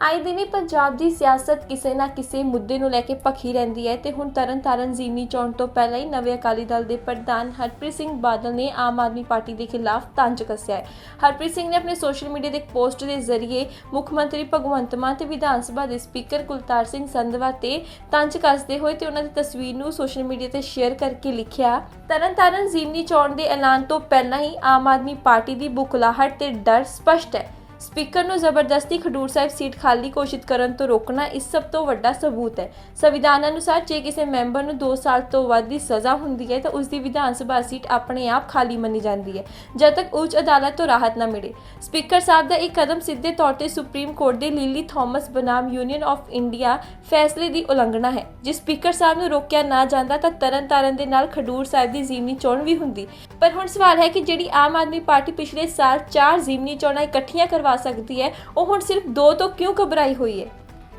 ਆਏ ਦਿਨੀ ਪੰਜਾਬ ਦੀ ਸਿਆਸਤ ਕਿਸੇ ਨਾ ਕਿਸੇ ਮੁੱਦੇ ਨੂੰ ਲੈ ਕੇ ਭਖੀ ਰਹਿੰਦੀ ਹੈ ਤੇ ਹੁਣ ਤਰਨਤਾਰਨ ਜ਼ਿਮਨੀ ਚੋਣ ਤੋਂ ਪਹਿਲਾਂ ਹੀ ਨਵੇਂ ਅਕਾਲੀ ਦਲ ਦੇ ਪ੍ਰਧਾਨ ਹਰਪ੍ਰੀਤ ਸਿੰਘ ਬਾਦਲ ਨੇ ਆਮ ਆਦਮੀ ਪਾਰਟੀ ਦੇ ਖਿਲਾਫ ਤੰਜ ਕੱਸਿਆ ਹੈ। ਹਰਪ੍ਰੀਤ ਸਿੰਘ ਨੇ ਆਪਣੇ ਸੋਸ਼ਲ ਮੀਡੀਆ ਦੇ ਇੱਕ ਪੋਸਟ ਦੇ ਜ਼ਰੀਏ ਮੁੱਖ ਮੰਤਰੀ ਭਗਵੰਤ ਮਾਨ ਤੇ ਵਿਧਾਨ ਸਭਾ ਦੇ ਸਪੀਕਰ ਕੁਲਤਾਰ ਸਿੰਘ ਸੰਧਵਾ ਤੇ ਤੰਜ ਕੱਸਦੇ ਹੋਏ ਤੇ ਉਹਨਾਂ ਦੀ ਤਸਵੀਰ ਨੂੰ ਸੋਸ਼ਲ ਮੀਡੀਆ ਤੇ ਸ਼ੇਅਰ ਕਰਕੇ ਲਿਖਿਆ, ਤਰਨਤਾਰਨ ਜ਼ਿਮਨੀ ਚੋਣ ਦੇ ਐਲਾਨ ਤੋਂ ਪਹਿਲਾਂ ਹੀ ਆਮ ਆਦਮੀ ਪਾਰਟੀ ਦੀ ਬੁਖਲਾਹਟ ਤੇ ਡਰ ਸਪਸ਼ਟ ਹੈ। ਸਪੀਕਰ ਨੂੰ ਜ਼ਬਰਦਸਤੀ ਖਡੂਰ ਸਾਹਿਬ ਸੀਟ ਖਾਲੀ ਘੋਸ਼ਿਤ ਕਰਨ ਤੋਂ ਰੋਕਣਾ ਇਸ ਸਭ ਤੋਂ ਵੱਡਾ ਸਬੂਤ ਹੈ। ਸੰਵਿਧਾਨ ਅਨੁਸਾਰ ਜੇ ਕਿਸੇ ਮੈਂਬਰ ਨੂੰ 2 ਸਾਲ ਤੋਂ ਵੱਧ ਦੀ ਸਜ਼ਾ ਹੁੰਦੀ ਹੈ ਤਾਂ ਉਸ ਦੀ ਵਿਧਾਨ ਸਭਾ ਸੀਟ ਆਪਣੇ ਆਪ ਖਾਲੀ ਮੰਨੀ ਜਾਂਦੀ ਹੈ, ਜਦ ਤੱਕ ਉੱਚ ਅਦਾਲਤ ਤੋਂ ਰਾਹਤ ਨਾ ਮਿਲੇ। ਸਪੀਕਰ ਸਾਹਿਬ ਦਾ ਇਹ ਕਦਮ ਸਿੱਧੇ ਤੌਰ ਤੇ ਸੁਪਰੀਮ ਕੋਰਟ ਦੇ ਲੀਲੀ ਥਾਮਸ ਬਨਾਮ ਯੂਨੀਅਨ ਆਫ ਇੰਡੀਆ ਫੈਸਲੇ ਦੀ ਉਲੰਘਣਾ ਹੈ। ਜੇ ਸਪੀਕਰ ਸਾਹਿਬ ਨੂੰ ਰੋਕਿਆ ਨਾ ਜਾਂਦਾ ਤਾਂ ਤਰਨਤਾਰਨ ਦੇ ਨਾਲ ਖਡੂਰ ਸਾਹਿਬ ਦੀ ਜ਼ਮਨੀ ਚੋਣ ਵੀ ਹੁੰਦੀ। ਪਰ ਹੁਣ ਸਵਾਲ ਹੈ ਕਿ ਜਿਹੜੀ ਆਮ ਆਦਮੀ ਪਾਰਟੀ ਪਿਛਲੇ ਸਾਲ ਚਾਰ ਜ਼ਿਮਨੀ ਚੋਣਾਂ ਇਕੱਠੀਆਂ ਕਰਵਾ ਸਕਦੀ ਹੈ, ਉਹ ਹੁਣ ਸਿਰਫ ਦੋ ਤੋਂ ਕਿਉਂ ਘਬਰਾਈ ਹੋਈ ਹੈ?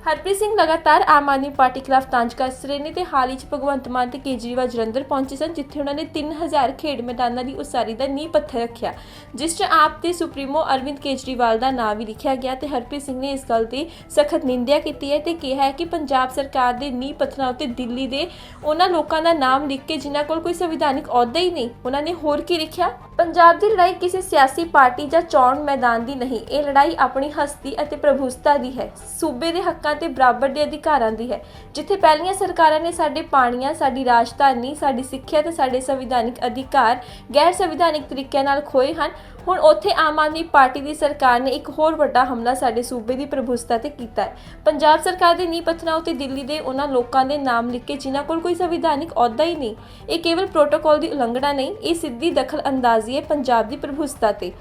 ਹਰਪ੍ਰੀਤ ਸਿੰਘ ਲਗਾਤਾਰ ਆਮ ਆਦਮੀ ਪਾਰਟੀ ਖਿਲਾਫ ਤੰਜ ਕੱਸ ਰਹੇ ਨੇ ਤੇ ਹਾਲ ਹੀ ਚ ਭਗਵੰਤ ਮਾਨ ਤੇ ਕੇਜਰੀਵਾਲ ਜਲੰਧਰ ਪਹੁੰਚੇ ਸਨ, ਜਿੱਥੇ ਉਹਨਾਂ ਨੇ 3000 ਖੇਡ ਮੈਦਾਨਾਂ ਦੀ ਉਸਾਰੀ ਦਾ ਨੀਂਹ ਪੱਥਰ ਰੱਖਿਆ, ਜਿਸ 'ਚ ਆਪ ਤੇ ਸੁਪਰੀਮੋ ਅਰਵਿੰਦ ਕੇਜਰੀਵਾਲ ਦਾ ਨਾਮ ਵੀ ਲਿਖਿਆ ਗਿਆ ਤੇ ਹਰਪ੍ਰੀਤ ਸਿੰਘ ਨੇ ਇਸ ਗੱਲ ਦੀ ਸਖਤ ਨਿੰਦਿਆ ਕੀਤੀ ਹੈ ਤੇ ਕਿਹਾ ਹੈ ਕਿ ਪੰਜਾਬ ਸਰਕਾਰ ਦੇ ਨੀਂਹ ਪੱਥਰਾਂ ਉੱਤੇ ਦਿੱਲੀ ਦੇ ਉਹਨਾਂ ਲੋਕਾਂ ਦਾ ਨਾਮ ਲਿਖ ਕੇ ਜਿਨ੍ਹਾਂ ਕੋਲ ਕੋਈ ਸੰਵਿਧਾਨਿਕ ਅਹੁਦਾ ਹੀ ਨਹੀਂ, ਉਹਨਾਂ ਨੇ ਹੋਰ ਕੀ ਲਿਖਿਆ? ਪੰਜਾਬ ਦੀ ਲੜਾਈ ਕਿਸੇ ਸਿਆਸੀ ਪਾਰਟੀ ਜਾਂ ਚੋਣ ਮੈਦਾਨ ਦੀ ਨਹੀਂ, ਇਹ ਲੜਾਈ ਆਪਣੀ ਹਸਤੀ ਅਤੇ ਪ੍ਰਭੂਸਤਾ ਦੀ ਹੈ। ਸੂਬੇ ਦੇ ਹੱਕਾਂ ਤੇ ਬਰਾਬਰ ਦੇ ਅਧਿਕਾਰਾਂ ਦੀ ਹੈ। ਜਿੱਥੇ ਪਹਿਲੀਆਂ ਸਰਕਾਰਾਂ ਨੇ ਸਾਡੇ ਪਾਣੀਆਂ, ਸਾਡੀ ਰਾਜਧਾਨੀ, ਸਾਡੀ ਸਿੱਖਿਆ ਤੇ ਸਾਡੇ ਸੰਵਿਧਾਨਿਕ ਅਧਿਕਾਰ ਗੈਰ ਸੰਵਿਧਾਨਿਕ ਤਰੀਕਿਆਂ ਨਾਲ ਖੋਏ ਹਨ। ਹੁਣ ਉੱਥੇ ਆਮ ਆਦਮੀ ਪਾਰਟੀ ਦੀ ਸਰਕਾਰ ਨੇ ਇੱਕ ਹੋਰ ਵੱਡਾ ਹਮਲਾ ਸਾਡੇ ਸੂਬੇ ਦੀ ਪ੍ਰਭੂਸਤਾ ਤੇ ਕੀਤਾ ਹੈ। ਪੰਜਾਬ ਸਰਕਾਰ ਦੇ ਨੀਂਹ ਪੱਥਰਾਂ ਉੱਤੇ ਦਿੱਲੀ ਦੇ ਉਹਨਾਂ ਲੋਕਾਂ ਦੇ ਨਾਮ ਲਿਖ ਕੇ ਜਿਨ੍ਹਾਂ ਕੋਲ ਕੋਈ ਸੰਵਿਧਾਨਿਕ ਅਹੁਦਾ ਹੀ ਨਹੀਂ, ਇਹ ਕੇਵਲ ਪ੍ਰੋਟੋਕਾਲ ਦੀ ਉਲੰਘਣਾ ਨਹੀਂ, ਇਹ ਸਿੱਧੀ ਦਖਲ ਅੰਦਾਜ਼ੀ ਹੈ ਪੰਜਾਬ ਦੀ ਪ੍ਰਭੂਸਤਾ ਤੇ।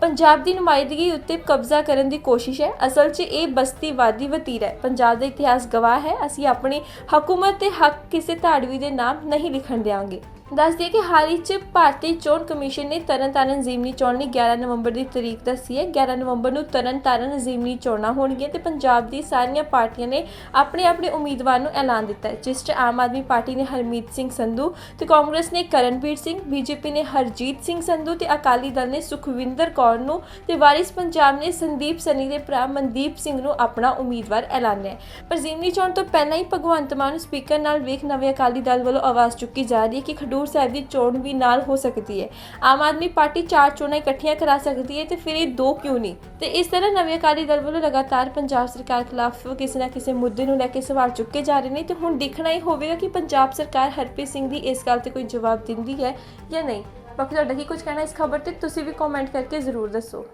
ਪੰਜਾਬ ਦੀ ਨੁਮਾਇੰਦਗੀ ਉੱਤੇ ਕਬਜ਼ਾ ਕਰਨ ਦੀ ਕੋਸ਼ਿਸ਼ ਹੈ। ਅਸਲ 'ਚ ਇਹ ਬਸਤੀਵਾਦੀ ਵਤੀਰਾ ਹੈ। ਪੰਜਾਬ ਦਾ ਇਤਿਹਾਸ ਗਵਾਹ ਹੈ। ਅਸੀਂ ਆਪਣੀ ਹਕੂਮਤ ਤੇ ਹੱਕ ਕਿਸੇ ਧਾੜਵੀ ਦੇ ਨਾਮ ਨਹੀਂ ਲਿਖਣ ਦੇਵਾਂਗੇ ਦੱਸ ਦਈਏ ਕਿ ਹਾਲ ਹੀ ਚ ਭਾਰਤੀ ਚੋਣ ਕਮਿਸ਼ਨ ਨੇ ਤਰਨਤਾਰਨ ਜ਼ਿਮਨੀ ਚੋਣ ਲਈ 11 ਨਵੰਬਰ ਦੀ ਤਰੀਕ ਦੱਸੀ ਹੈ। 11 ਨਵੰਬਰ ਨੂੰ ਤਰਨਤਾਰਨ ਜ਼ਿਮਨੀ ਚੋਣਾਂ ਹੋਣਗੀਆਂ ਤੇ ਪੰਜਾਬ ਦੀ ਸਾਰੀਆਂ ਪਾਰਟੀਆਂ ਨੇ ਆਪਣੇ ਆਪਣੇ ਉਮੀਦਵਾਰ ਨੂੰ ਐਲਾਨ ਦਿੱਤਾ ਹੈ, ਜਿਸ 'ਚ ਆਮ ਆਦਮੀ ਪਾਰਟੀ ਨੇ ਹਰਮੀਤ ਸਿੰਘ ਸੰਧੂ ਤੇ ਕਾਂਗਰਸ ਨੇ ਕਰਨਵੀਰ ਸਿੰਘ, ਬੀਜੇਪੀ ਨੇ ਹਰਜੀਤ ਸਿੰਘ ਸੰਧੂ ਤੇ ਅਕਾਲੀ ਦਲ ਨੇ ਸੁਖਵਿੰਦਰ ਕੌਰ ਨੂੰ ਤੇ ਵਾਰਿਸ ਪੰਜਾਬ ਨੇ ਸੰਦੀਪ ਸਨੀ ਦੇ ਭਰਾ ਮਨਦੀਪ ਸਿੰਘ ਨੂੰ ਆਪਣਾ ਉਮੀਦਵਾਰ ਐਲਾਨਿਆ ਪਰ ਜ਼ਿਮਨੀ ਚੋਣ ਤੋਂ ਪਹਿਲਾਂ ਹੀ ਭਗਵੰਤ ਮਾਨ ਸਪੀਕਰ ਨਾਲ ਵੇਖ ਨਵੇਂ ਅਕਾਲੀ ਦਲ ਵੱਲੋਂ ਆਵਾਜ਼ ਚੁੱਕੀ ਜਾ ਰਹੀ ਹੈ ਕਿ ਖਡੂਰ ਸਾਹਿਬ ਦੀ ਚੋਣ ਵੀ ਨਾਲ ਹੋ ਸਕਦੀ ਹੈ। ਆਮ ਆਦਮੀ ਪਾਰਟੀ ਚਾਰ ਚੋਣਾਂ ਇਕੱਠੀਆਂ ਕਰਾ ਸਕਦੀ ਹੈ ਤੇ ਫਿਰ ਇਹ ਦੋ ਕਿਉਂ ਨਹੀਂ? ਤੇ ਇਸ ਤਰ੍ਹਾਂ ਨਵੇਂ ਅਕਾਲੀ ਦਲ ਵੱਲੋਂ ਲਗਾਤਾਰ ਪੰਜਾਬ ਸਰਕਾਰ ਖਿਲਾਫ ਕਿਸੇ ਨਾ ਕਿਸੇ ਮੁੱਦੇ ਨੂੰ ਲੈ ਕੇ ਸਵਾਲ ਚੁੱਕੇ ਜਾ ਰਹੇ ਨੇ ਤੇ ਹੁਣ ਦੇਖਣਾ ਹੀ ਹੋਵੇਗਾ ਕਿ ਪੰਜਾਬ ਸਰਕਾਰ ਹਰਪ੍ਰੀਤ ਸਿੰਘ ਦੀ ਇਸ ਗੱਲ ਤੇ ਕੋਈ ਜਵਾਬ ਦਿੰਦੀ ਹੈ ਜਾਂ ਨਹੀਂ। ਬਾਕੀ ਤੁਹਾਡਾ ਕੀ ਕੁਝ ਕਹਿਣਾ ਇਸ ਖਬਰ ਤੇ ਤੁਸੀਂ ਵੀ ਕਮੈਂਟ ਕਰਕੇ ਜ਼ਰੂਰ ਦੱਸੋ।